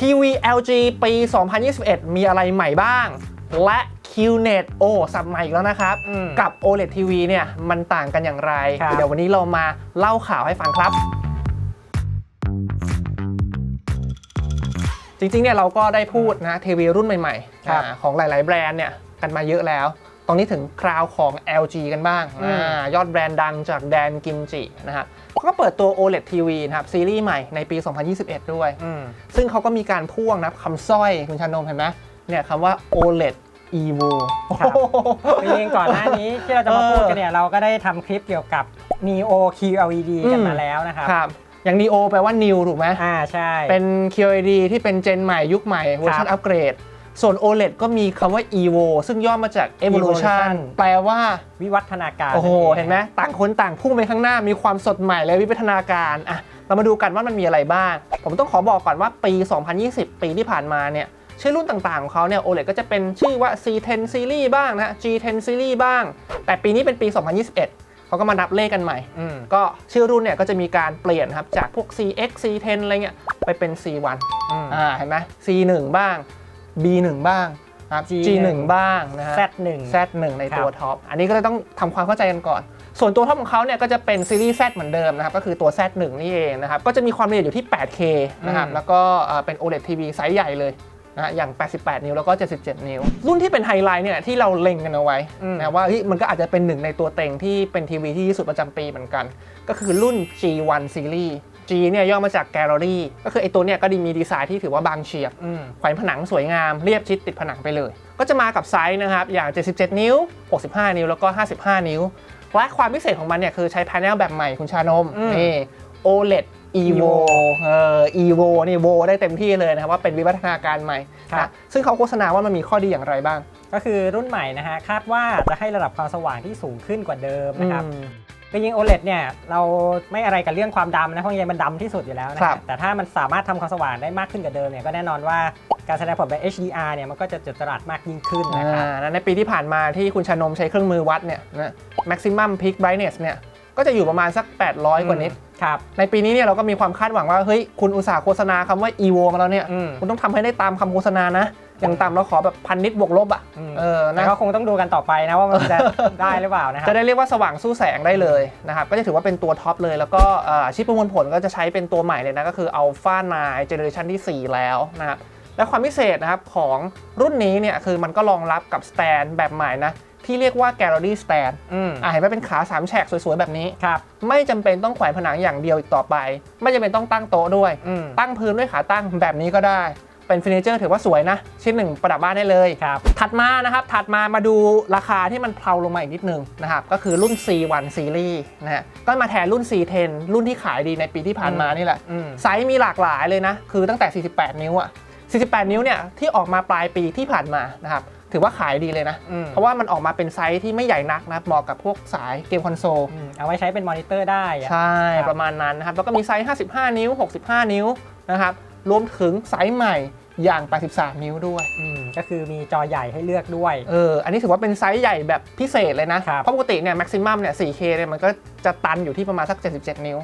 ทีวี LG ปี 2021 มีอะไรใหม่บ้าง และ QNET โอ้สับใหม่อีกแล้วนะครับอืมกับ OLED TV เนี่ยมันต่างกันอย่างไรครับเดี๋ยววันนี้เรามาเล่าข่าวให้ฟังครับ จริงๆเนี่ยเราก็ได้พูดนะทีวีรุ่นใหม่ๆครับอาของหลาย ๆ แบรนด์เนี่ยกันมาเยอะแล้ว ตรงนี้ถึงคราวของ LG กันบ้างอืมอายอดแบรนด์ดังจากแดนกิมจินะครับก็เปิดตัว OLED TV นะครับ ซีรีส์ใหม่ในปี 2021 ด้วยอืมซึ่งเขาก็มีการพ่วงนะครับคำสร้อย คุณชานมเห็นไหมเนี่ยคำว่า OLED Evo ครับจริงๆก่อนหน้านี้ที่เราจะมาพูดกันเนี่ย เราก็ได้ทำคลิปเกี่ยวกับ Neo QLED กันมาแล้วนะครับครับอย่าง Neo แปลว่า New ถูกไหมอ่าใช่ เป็น QLED ที่เป็นเจนใหม่ยุคใหม่เวอร์ชันครับอัปเกรด ส่วน OLED ก็มีคำว่า Evo ซึ่งย่อมาจาก Evolution Evolution แปลว่า วิวัฒนาการโอ้โหนั่นงเห็นไหมต่างคนต่างพุ่งไปข้างหน้ามีความสดใหม่และวิวัฒนาการอะเรามาดูกันว่ามันมีอะไรบ้าง ผมต้องขอบอกก่อนว่าปี 2020 ปีที่ผ่านมาเนี่ยชื่อรุ่นต่างๆ ของเขาเนี่ย OLED ก็จะเป็นชื่อว่า C10 Series บ้างนะ G10 Series บ้าง แต่ปีนี้เป็นปี 2021 เขาก็มานับเลขกันใหม่อืมก็ชื่อรุ่นเนี่ยก็จะมีการเปลี่ยนครับ จากพวก CX C10 อะไรเงี้ยไปเป็น C1 อืมอ่าเห็นไหม C1 บ้าง B1 บ้างครับ G1 G1 บ้างนะฮะ Z1 Z1 ในตัวครับท็อปอันนี้ก็เลยต้องทำความเข้าใจกันก่อน ส่วนตัวท็อปของเขาเนี่ยก็จะเป็นซีรีส์ Z เหมือนเดิมนะครับก็คือตัว Z1 นี่เองนะครับก็จะมีความละเอียดอยู่ที่ 8K นะครับอืม แล้วก็เอ่อเป็น OLED TV ไซส์ใหญ่เลยนะฮะอย่าง 88 นิ้วแล้วก็ 77 นิ้ว รุ่นที่เป็นไฮไลท์เนี่ยที่เราเล็งกันเอาไว้อืม นะว่าเฮ้ยมันก็อาจจะเป็นหนึ่งในตัวเต็งที่เป็นทีวีที่ที่สุดประจำปีเหมือนกัน ก็คือรุ่น G1 Series G เนี่ยย่อมาจาก Gallery ก็คือไอตัวเนี่ยก็ดีมีดีไซน์ที่ถือว่าบางเฉียบอืมแขวนผนังสวยงามเรียบชิดติดผนังไปเลย ก็จะมากับไซส์นะครับอย่าง 77 นิ้ว 65 นิ้วแล้วก็ 55 นิ้วและความพิเศษของมันเนี่ยคือใช้ p a น e l แบบใหม่คุณชานมอืมนี่ OLED Evo Evo เออ Evo นี่โวได้เต็มที่เลยนะครับว่าเป็นวิวัฒนาการใหม่ครับนะซึ่งเขาโฆษณาว่ามันมีข้อดีอย่างไรบ้าง ก็คือรุ่นใหม่นะฮะคาดว่าจะให้ระดับความสว่างที่สูงขึ้นกว่าเดิมนะครับ อืมจริงๆ OLED เนี่ยเราไม่อะไรกับเรื่องความดำนะเพราะยังไงมันดำที่สุดอยู่แล้วนะครัฮะบแต่ถ้ามันสามารถทำความสว่างได้มากขึ้นกว่าเดิมเนี่ยก็แน่นอนว่าการแสดงผลแบบ HDR เนี่ยมันก็จะจุดจรัสมากยิ่งขึ้นนะครับ อ่าในปีที่ผ่านมาที่คุณชานมใช้เครื่องมือวัดเนี่ยนะ maximum peak brightness เนี่ย ก็จะอยู่ประมาณสัก 800 กว่านิด ครับในปีนี้เนี่ยเราก็มีความคาดหวังว่าเฮ้ยคุณอุตสาห์โฆษณาคำว่า evo มาแล้วเนี่ยอืม คุณต้องทำให้ได้ตามคำโฆษณานะ อย่างต่ำเราขอแบบพันนิดบวกลบอะอืม เออแต่นะ ก็คงต้องดูกันต่อไปนะว่ามันจะ ได้หรือเปล่านะครับจะได้เรียกว่าสว่างสู้แสงได้เลยนะครับ ก็จะถือว่าเป็นตัวท็อปเลย แล้วก็เอ่อชิปประมวลผลก็จะใช้เป็นตัวใหม่เลยนะ ก็คือ Alpha 9 Generation ที่ 4 แล้วนะครับและความพิเศษนะครับของรุ่นนี้เนี่ยคือมันก็รองรับกับสแตนแบบใหม่นะ ที่เรียกว่า Gallery Stand อืมอะเห็นไหมเป็นขาสามแฉกสวยๆ แบบนี้ ครับ ไม่จำเป็นต้องแขวนผนังอย่างเดียวอีกต่อไป ไม่จำเป็นต้องตั้งโต๊ะด้วยอืมตั้งพื้นด้วยขาตั้งแบบนี้ก็ได้ เป็นเฟอร์นิเจอร์ถือว่าสวยนะ ชิ้นหนึ่งประดับบ้านได้เลยครับ ถัดมานะครับ ถัดมามาดูราคาที่มันเพลาลงมาอีกนิดนึงนะครับ ก็คือรุ่น C1 Series นะฮะ ก็มาแทนรุ่น C10 รุ่นที่ขายดีในปีที่ผ่านมานี่แหละอืมไซส์มีหลากหลายเลยนะ คือตั้งแต่ 48 นิ้วอะ48 นิ้วเนี่ยที่ออกมาปลายปีที่ผ่านมานะครับ ถือว่าขายดีเลยนะ อืม เพราะว่ามันออกมาเป็นไซส์ที่ไม่ใหญ่นักนะครับเหมาะกับพวกสายเกมคอนโซล อืมเอาไว้ใช้เป็นมอนิเตอร์ได้อะ ใช่ ครับ ประมาณนั้นนะครับ แล้วก็มีไซส์ 55 นิ้ว 65 นิ้วนะครับ รวมถึงไซส์ใหม่อย่าง 83 นิ้วด้วย อืมก็คือมีจอใหญ่ให้เลือกด้วย เออ อันนี้ถือว่าเป็นไซส์ใหญ่แบบพิเศษเลยนะ ครับ เพราะปกติเนี่ย แม็กซิมัมเนี่ย 4K เนี่ย มันก็จะตันอยู่ที่ประมาณสัก 77 นิ้ว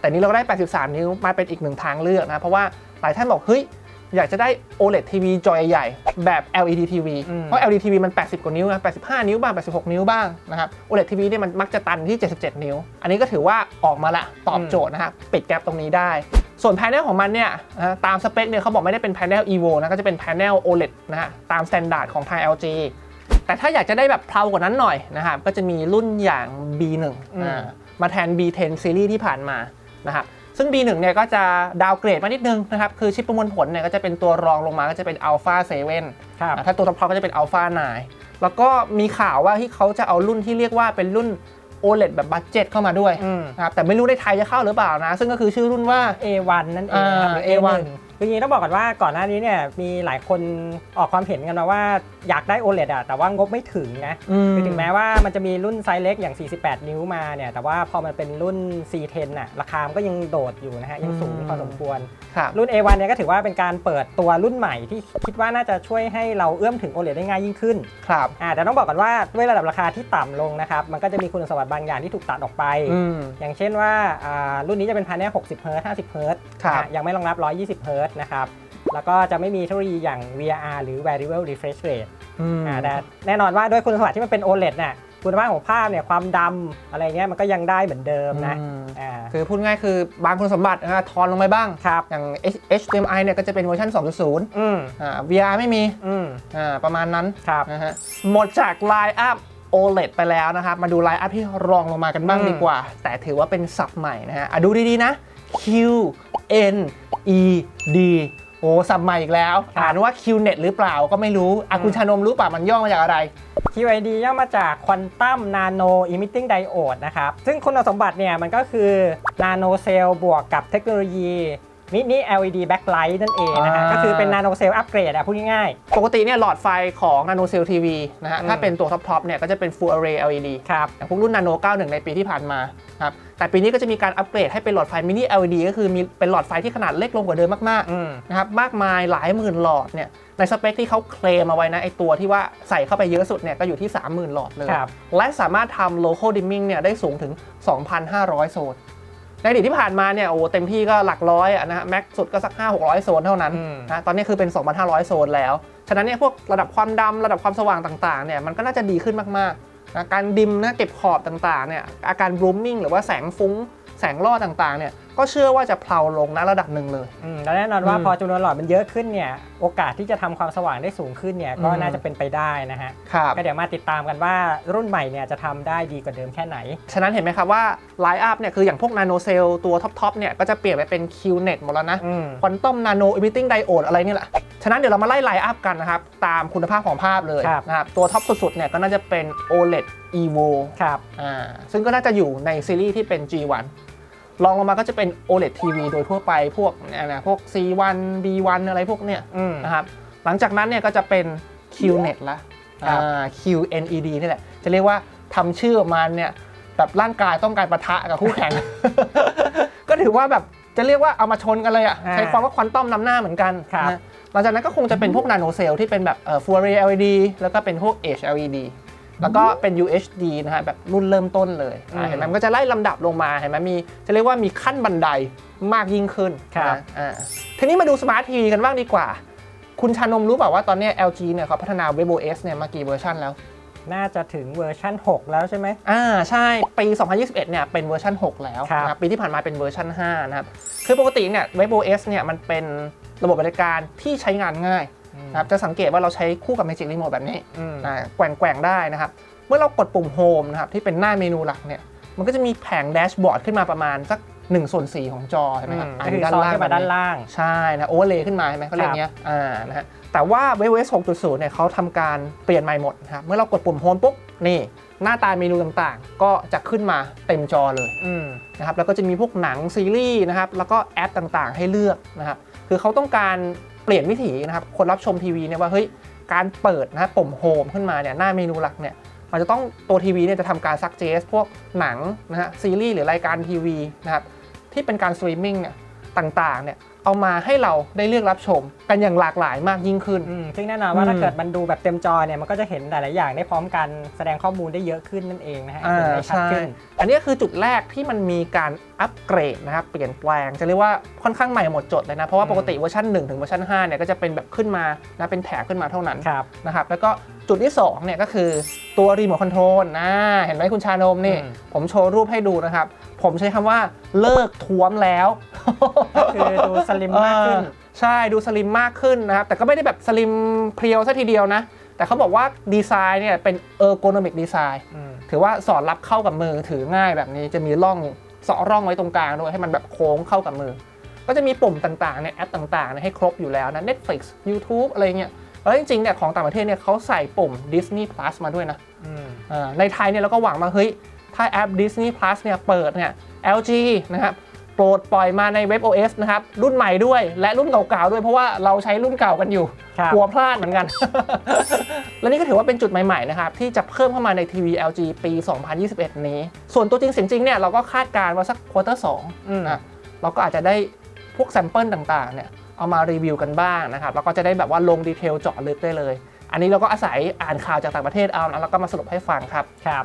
แต่นี้เราก็ได้ 83 นิ้ว มาเป็นอีกหนึ่งทางเลือกนะ เพราะว่าหลายท่านบอก เฮ้ย อยากจะได้ OLED TV จอใหญ่ๆแบบ LED TV อืมเพราะ LED TV มัน 80 กว่านิ้วนะ85 นิ้วบ้าง 86 นิ้วบ้างนะครับ OLED TV เนี่ยมันมักจะตันที่ 77 นิ้ว อันนี้ก็ถือว่าออกมาละตอบโจทย์นะครับปิดแกลบตรงนี้ได้ ส่วนแผงของมันเนี่ยนะตามสเปคเนี่ยเขาบอกไม่ได้เป็นแผง Evo นะก็จะเป็นแผง OLED นะฮะตามสแตนดาร์ดของทาง LG แต่ถ้าอยากจะได้แบบเพลากว่านั้นหน่อยนะครับก็จะมีรุ่นอย่าง B1 อืมอ่ามาแทน B10 ซีรีส์ที่ผ่านมานะครับ ซึ่ง B1 เนี่ยก็จะดาวเกรดมานิดนึงนะครับ คือชิปประมวลผลเนี่ยก็จะเป็นตัวรองลงมาก็จะเป็น Alpha 7ครับอะถ้าตัวท็อปๆก็จะเป็น Alpha 9แล้วก็มีข่าวว่าที่เขาจะเอารุ่นที่เรียกว่าเป็นรุ่น OLED แบบบัตเจ็ตเข้ามาด้วยอืมนะครับแต่ไม่รู้ในไทยจะเข้าหรือเปล่านะ ซึ่งก็คือชื่อรุ่นว่า A1 นั่นเองนะครับอ่าหรือ A1 คือ จริงๆต้องบอกก่อนว่าก่อนหน้านี้เนี่ยมีหลายคนออกความเห็นกันมาว่าอยากได้ OLED อะแต่ว่างบไม่ถึงนะอืมคือถึงแม้ว่ามันจะมีรุ่นไซส์เล็กอย่าง 48 นิ้วมาเนี่ยแต่ว่าพอมันเป็นรุ่น C10 น่ะราคามันก็ยังโดดอยู่นะฮะยังสูงอืมพอสมควรครับรุ่น A1 เนี่ยก็ถือว่าเป็นการเปิดตัวรุ่นใหม่ที่คิดว่าน่าจะช่วยให้เราเอื้อมถึง OLED ได้ง่ายยิ่งขึ้นครับอ่าแต่ต้องบอกก่อนว่าด้วยระดับราคาที่ต่ำลงนะครับมันก็จะมีคุณสมบัติบางอย่างที่ถูกตัดออกไปอืมอย่างเช่นว่าอ่ารุ่นนี้จะเป็นพาเนล60เฮิร์ตซ์50เฮิร์ตซ์ครับนะยังไม่รองรับ 120เฮิร์ตซ์นะครับ แล้วก็จะไม่มีเทคโนโลยีอย่าง VRR หรือ Variable Refresh Rate อืมอ่าแต่แน่นอนว่าด้วยคุณสมบัติที่มันเป็น OLED น่ะคุณภาพของภาพเนี่ยความดำอะไรเงี้ยมันก็ยังได้เหมือนเดิมนะอืมอ่าคือพูดง่ายคือบางคุณสมบัตินะฮะทอนลงไปบ้างครับอย่าง HDMI เนี่ยก็จะเป็นเวอร์ชัน2.0อืมอ่า VR ไม่มีอืมอ่าประมาณนั้นครับนะฮะหมดจาก Line Up OLED ไปแล้วนะครับ มาดู Line Up ที่รองลงมากันบ้างอืมดีกว่า แต่ถือว่าเป็นศัพท์ใหม่นะฮะอะดูดีๆนะ Q N E D โอ้ศัพท์ใหม่อีกแล้ว อ่านว่า QNet หรือเปล่าก็ไม่รู้อะคุณชานมรู้ป่ะมันย่อมาจากอะไร QID ย่อมาจาก Quantum Nano Emitting Diode นะครับ ซึ่งคุณสมบัติเนี่ยมันก็คือ Nano Cell บวกกับเทคโนโลยี Mini LED Backlight นั่นเองนะฮะ อ่า ก็คือเป็น Nano Cell Upgrade อะพูดง่ายปกติเนี่ยหลอดไฟของ Nano Cell TV นะฮะอืมถ้าเป็นตัวท็อปๆเนี่ยก็จะเป็น Full Array LED ๆครับ อย่างพวกรุ่น Nano 91 ในปีที่ผ่านมาครับ แต่ปีนี้ก็จะมีการอัปเกรดให้เป็นหลอดไฟ Mini LED ก็คือมีเป็นหลอดไฟที่ขนาดเล็กลงกว่าเดิมมากอืมๆนะครับมากมายหลายหมื่นหลอดเนี่ยในสเปคที่เขาเคลมเอาไว้นะไอตัวที่ว่าใส่เข้าไปเยอะสุดเนี่ยก็อยู่ที่ 30,000 หลอดเลยครับและสามารถทำ local dimming เนี่ยได้สูงถึง 2,500 โซนในอดีตที่ผ่านมาเนี่ยโอ้เต็มที่ก็หลักร้อยอะนะฮะแม็กสุดก็สัก 5-600 โซนเท่านั้นอืมนะตอนนี้คือเป็น 2,500 โซนแล้ว ฉะนั้นเนี่ยพวกระดับความดำระดับความสว่างต่างๆเนี่ยมันก็น่าจะดีขึ้นมากๆ การดิมนะเก็บขอบต่างๆเนี่ยอาการบลูมมิ่งหรือว่าแสงฟุ้งแสงล่อต่างๆเนี่ย ก็เชื่อว่าจะเพลาลงนะระดับหนึ่งเลย อืมแล้วแน่นอนว่าอืมพอจำนวนหลอดมันเยอะขึ้นเนี่ยโอกาสที่จะทำความสว่างได้สูงขึ้นเนี่ยก็อืม น่าจะเป็นไปได้นะฮะครับ ก็เดี๋ยวมาติดตามกันว่ารุ่นใหม่เนี่ยจะทำได้ดีกว่าเดิมแค่ไหน ฉะนั้นเห็นไหมครับว่าไลน์อัพเนี่ยคืออย่างพวกนาโนเซลตัวท็อปๆเนี่ยก็จะเปลี่ยนไปเป็น QNet หมดแล้วนะ อืม ควอนตัมนาโนอิมิติ้งไดโอดอะไรนี่แหละ ฉะนั้นเดี๋ยวเรามาไล่ไลน์อัพกันนะครับ ตามคุณภาพของภาพเลยครับ นะครับ ตัวท็อปสุดๆเนี่ยก็น่าจะเป็น OLED Evo ครับ อ่าซึ่งก็น่าจะอยู่ในซีรีส์ที่เป็น G1 ลองลงมาก็จะเป็น OLED TV โดยทั่วไปพวกเนี่ยนะพวก C1 B1 อะไรพวกเนี่ยอืมนะครับหลังจากนั้นเนี่ยก็จะเป็น QNet ละครับอ่า QNED นี่แหละ จะเรียกว่าทำชื่อออกมาเนี่ยแบบร่างกายต้องการปะทะกับคู่แข่ง ก็ถือว่าแบบจะเรียกว่าเอามาชนกันเลยอะอ่าใช้ความว่าควอนตัมนำหน้าเหมือนกันครับนะหลังจากนั้นก็คงจะเป็นพวกนาโนเซลที่เป็นแบบเอ่อ Full Array LED แล้วก็เป็นพวก Edge LED แล้วก็เป็น UHD นะฮะแบบรุ่นเริ่มต้นเลยอ่าอืมเห็นไหมมันก็จะไล่ลำดับลงมาเห็นไหมมีจะเรียกว่ามีขั้นบันไดมากยิ่งขึ้นครับนะอ่าทีนี้มาดูสมาร์ททีวีกันบ้างดีกว่า คุณชานมรู้เปล่าว่าตอนเนี้ย LG เนี่ยเขาพัฒนา WebOS เนี่ยมากี่เวอร์ชันแล้ว น่าจะถึงเวอร์ชั่น6 แล้วใช่ไหมอ่าใช่ปี 2021 เนี่ยเป็นเวอร์ชัน6 แล้วครับนะครับปีที่ผ่านมาเป็นเวอร์ชัน5นะครับคือปกติเนี่ย WebOS เนี่ยมันเป็นระบบบริการที่ใช้งานง่าย นะครับจะสังเกตว่าเราใช้คู่กับ Magic Remote แบบนี้อืมอ่าแกว่งแกว่งๆได้นะครับ เมื่อเรากดปุ่ม Home นะครับที่เป็นหน้าเมนูหลักเนี่ยมันก็จะมีแผงแดชบอร์ดขึ้นมาประมาณสัก1ส่วน4ของจอเห็นไหมครับก็คือซ้อนขึ้นมาด้านล่างใช่นะโอเวอร์เลย์ขึ้นมาใช่ไหมเขาเรียกอย่างเงี้ยอ่านะฮะแต่ว่า WebOS 6.0เนี่ยเขาทำการเปลี่ยนใหม่หมดนะครับเมื่อเรากดปุ่มโฮมปุ๊บนี่หน้าตาเมนูต่างๆ ก็จะขึ้นมาเต็มจอเลยอืมนะครับแล้วก็จะมีพวกหนังซีรีส์นะครับแล้วก็แอปต่างๆ ให้เลือกนะครับคือเขาต้องการเปลี่ยนวิถีนะครับคนรับชมทีวีเนี่ยว่าเฮ้ยการเปิดนะปุ่มโฮมขึ้นมาเนี่ยหน้าเมนูหลักเนี่ยมันจะต้องตัวทีวีเนี่ยจะทำการซักเจสพวกหนังนะฮะซีรีส์หรือรายการทีวีนะครับที่เป็นการสตรีมมิ่งเนี่ยต่างๆเนี่ย เอามาให้เราได้เลือกรับชม กันอย่างหลากหลายมากยิ่งขึ้น อืมซึ่งแน่นอนว่าอืมถ้าเกิดมันดูแบบเต็มจอเนี่ยมันก็จะเห็นหลายๆอย่างได้พร้อมกันแสดงข้อมูลได้เยอะขึ้นนั่นเองนะฮะอ่าเห็นได้ชัดใช่ขึ้น อันนี้คือจุดแรกที่มันมีการอัปเกรดนะครับ เปลี่ยนแปลง จะเรียกว่าค่อนข้างใหม่หมดจดเลยนะ เพราะว่าอืมปกติเวอร์ชัน1 ถึงเวอร์ชัน5เนี่ยก็จะเป็นแบบขึ้นมานะเป็นแถบขึ้นมาเท่านั้นครับ นะครับ แล้วก็จุดที่2เนี่ยก็คือตัวรีโมทคอนโทรลนะเห็นไหมคุณชานมนี่ อืม ผมโชว์รูปให้ดูนะครับ ผมใช้คำว่าเลิกท้วมแล้วก็คือดูสลิมมากขึ้น เออใช่ดูสลิมมากขึ้นนะครับ แต่ก็ไม่ได้แบบสลิมเพรียวซะทีเดียวนะ แต่เขาบอกว่าดีไซน์เนี่ยเป็นเออร์โกนอมิกดีไซน์อืมถือว่าสอดรับเข้ากับมือถือง่ายแบบนี้จะมีร่องเสาะร่องไว้ตรงกลางด้วยให้มันแบบโค้งเข้ากับมือ ก็จะมีปุ่มต่างๆในแอปต่างๆเนี่ยให้ครบอยู่แล้วนะ Netflix YouTube อะไรเงี้ยแล้วจริงๆเนี่ยของต่างประเทศเนี่ยเขาใส่ปุ่ม Disney Plus มาด้วยนะอืมอ่าในไทยเนี่ยเราก็หวังมาเฮ้ย ถ้าแอป Disney Plus เนี่ยเปิดเนี่ย LG นะครับโปรดปล่อยมาใน WebOS นะครับ รุ่นใหม่ด้วยและรุ่นเก่าๆด้วยเพราะว่าเราใช้รุ่นเก่ากันอยู่ครับกลัวพลาดเหมือนกัน และนี่ก็ถือว่าเป็นจุดใหม่ๆนะครับ ที่จะเพิ่มเข้ามาในทีวี LG ปี 2021 นี้ ส่วนตัวจริงเสียงจริงเนี่ยเราก็คาดการณ์ว่าสักควอเตอร์สองอืมนะเราก็อาจจะได้พวกแซมเปิลต่างๆเนี่ยเอามารีวิวกันบ้างนะครับแล้วก็จะได้แบบว่าลงดีเทลเจาะลึกได้เลย อันนี้เราก็อาศัยอ่านข่าวจากต่างประเทศเอานะแล้วก็มาสรุปให้ฟังครับครับ